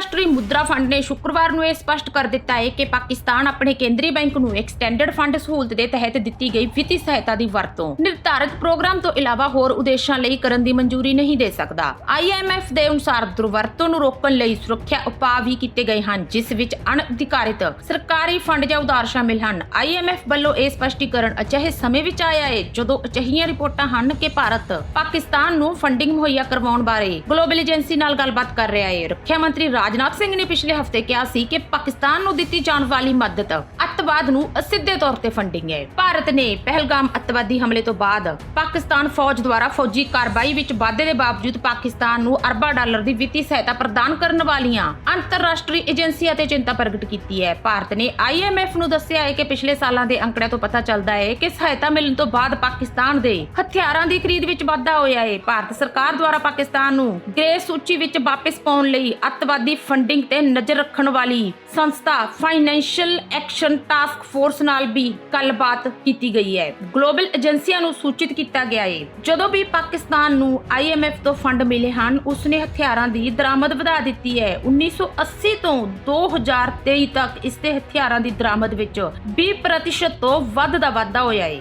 ਅੰਤਰਰਾਸ਼ਟਰੀ ਮੁਦਰਾ ਫੰਡ ਨੇ ਸ਼ੁੱਕਰਵਾਰ ਨੂੰ ਇਹ ਸਪਸ਼ਟ ਕਰ ਦਿੱਤਾ ਹੈ ਕਿ ਪਾਕਿਸਤਾਨ ਆਪਣੇ ਕੇਂਦਰੀ ਬੈਂਕ ਨੂੰ ਐਕਸਟੈਂਡਡ ਫੰਡ ਸਹੂਲਤ ਦੇ ਤਹਿਤ ਦਿੱਤੀ ਗਈ ਵਿੱਤੀ ਸਹਾਇਤਾ ਦੀ ਵਰਤੋਂ ਨਿਰਧਾਰਤ ਪ੍ਰੋਗਰਾਮ ਤੋਂ ਇਲਾਵਾ ਹੋਰ ਉਦੇਸ਼ਾਂ ਲਈ ਕਰਨ ਦੀ ਮਨਜ਼ੂਰੀ ਨਹੀਂ ਦੇ ਸਕਦਾ। IMF ਦੇ ਅਨੁਸਾਰ ਦੁਰਵਰਤੋਂ ਨੂੰ ਰੋਕਣ ਲਈ ਸੁਰੱਖਿਆ ਉਪਾਅ ਵੀ ਕੀਤੇ ਗਏ ਹਨ, ਜਿਸ ਵਿੱਚ ਅਣਅਧਿਕਾਰਿਤ ਸਰਕਾਰੀ ਫੰਡ ਜਾਂ ਉਧਾਰ ਸ਼ਾਮਿਲ ਹਨ। IMF ਵੱਲੋਂ ਇਹ ਸਪਸ਼ਟੀਕਰਨ ਅਜਿਹੇ ਸਮੇਂ ਵਿੱਚ ਆਇਆ ਹੈ ਜਦੋਂ ਅਜਿਹੀਆਂ ਰਿਪੋਰਟਾਂ ਹਨ ਕਿ ਭਾਰਤ ਪਾਕਿਸਤਾਨ ਨੂੰ ਫੰਡਿੰਗ ਮੁਹੱਈਆ ਕਰਵਾਉਣ ਬਾਰੇ ਗਲੋਬਲ ਏਜੰਸੀ ਨਾਲ ਗੱਲਬਾਤ ਕਰ ਰਿਹਾ ਹੈ। ਰੱਖਿਆ ਮੰਤਰੀ ਰਾਜ ਰਾਜਨਾਥ ਸਿੰਘ ਨੇ ਪਿਛਲੇ ਹਫ਼ਤੇ ਕਿਹਾ ਸੀ ਕਿ ਪਾਕਿਸਤਾਨ ਨੂੰ ਦਿੱਤੀ ਜਾਣ ਵਾਲੀ ਮਦਦ ਅੱਤਵਾਦ ਨੂੰ ਅਸਿੱਧੇ ਤੌਰ ਤੇ ਫੰਡਿੰਗ ਹੈ। ਭਾਰਤ ਨੇ ਪਹਿਲਗਾਮ ਅੱਤਵਾਦੀ ਹਮਲੇ ਤੋਂ ਬਾਅਦ ਪਾਕਿਸਤਾਨ ਫੌਜ ਦੁਆਰਾ ਫੌਜੀ ਕਾਰਵਾਈ ਵਿੱਚ ਵਾਧੇ ਦੇ ਬਾਵਜੂਦ ਪਾਕਿਸਤਾਨ ਨੂੰ ਅਰਬਾਂ ਡਾਲਰ ਦੀ ਵਿੱਤੀ ਸਹਾਇਤਾ ਪ੍ਰਦਾਨ ਕਰਨ ਵਾਲੀਆਂ ਅੰਤਰਰਾਸ਼ਟਰੀ ਏਜੰਸੀਆਂ ਤੇ ਚਿੰਤਾ ਪ੍ਰਗਟ ਕੀਤੀ ਹੈ। ਭਾਰਤ ਨੇ IMF ਨੂੰ ਦੱਸਿਆ ਹੈ ਕਿ ਪਿਛਲੇ ਸਾਲਾਂ ਦੇ ਅੰਕੜਿਆਂ ਤੋਂ ਪਤਾ ਚੱਲਦਾ ਹੈ ਕਿ ਸਹਾਇਤਾ ਮਿਲਣ ਤੋਂ ਬਾਅਦ ਪਾਕਿਸਤਾਨ ਦੇ ਹਥਿਆਰਾਂ ਦੀ ਖਰੀਦ ਵਿੱਚ ਵਾਧਾ ਹੋਇਆ ਹੈ। ਭਾਰਤ ਸਰਕਾਰ ਦੁਆਰਾ ਪਾਕਿਸਤਾਨ ਨੂੰ ਗ੍ਰੇ ਸੂਚੀ ਵਿੱਚ ਵਾਪਸ ਪਾਉਣ ਲਈ ਅੱਤਵਾਦੀ ਫੰਡਿੰਗ ਤੇ ਨਜ਼ਰ ਰੱਖਣ ਵਾਲੀ ਸੰਸਥਾ ਫਾਈਨੈਂਸ਼ੀਅਲ ਐਕਸ਼ਨ ਟਾਸਕ ਫੋਰਸ ਨਾਲ ਵੀ ਗੱਲਬਾਤ ਕੀਤੀ ਗਈ ਹੈ। ਗਲੋਬਲ ਏਜੰਸੀਆਂ ਨੂੰ ਸੂਚਿਤ ਕੀਤਾ ਗਿਆ ਹੈ। ਜਦੋਂ ਵੀ ਪਾਕਿਸਤਾਨ ਨੂੰ IMF ਤੋਂ ਫੰਡ ਮਿਲੇ ਹਨ, ਉਸਨੇ ਹਥਿਆਰਾਂ ਦੀ ਦਰਾਮਦ ਵਧਾ ਦਿੱਤੀ ਹੈ। 1980 ਤੋਂ 2023 ਤੱਕ ਇਸ ਦੇ ਹਥਿਆਰਾਂ ਦੀ ਦਰਾਮਦ ਵਿੱਚ 20% ਤੋਂ ਵੱਧ ਦਾ ਵਾਧਾ ਹੋਇਆ ਹੈ।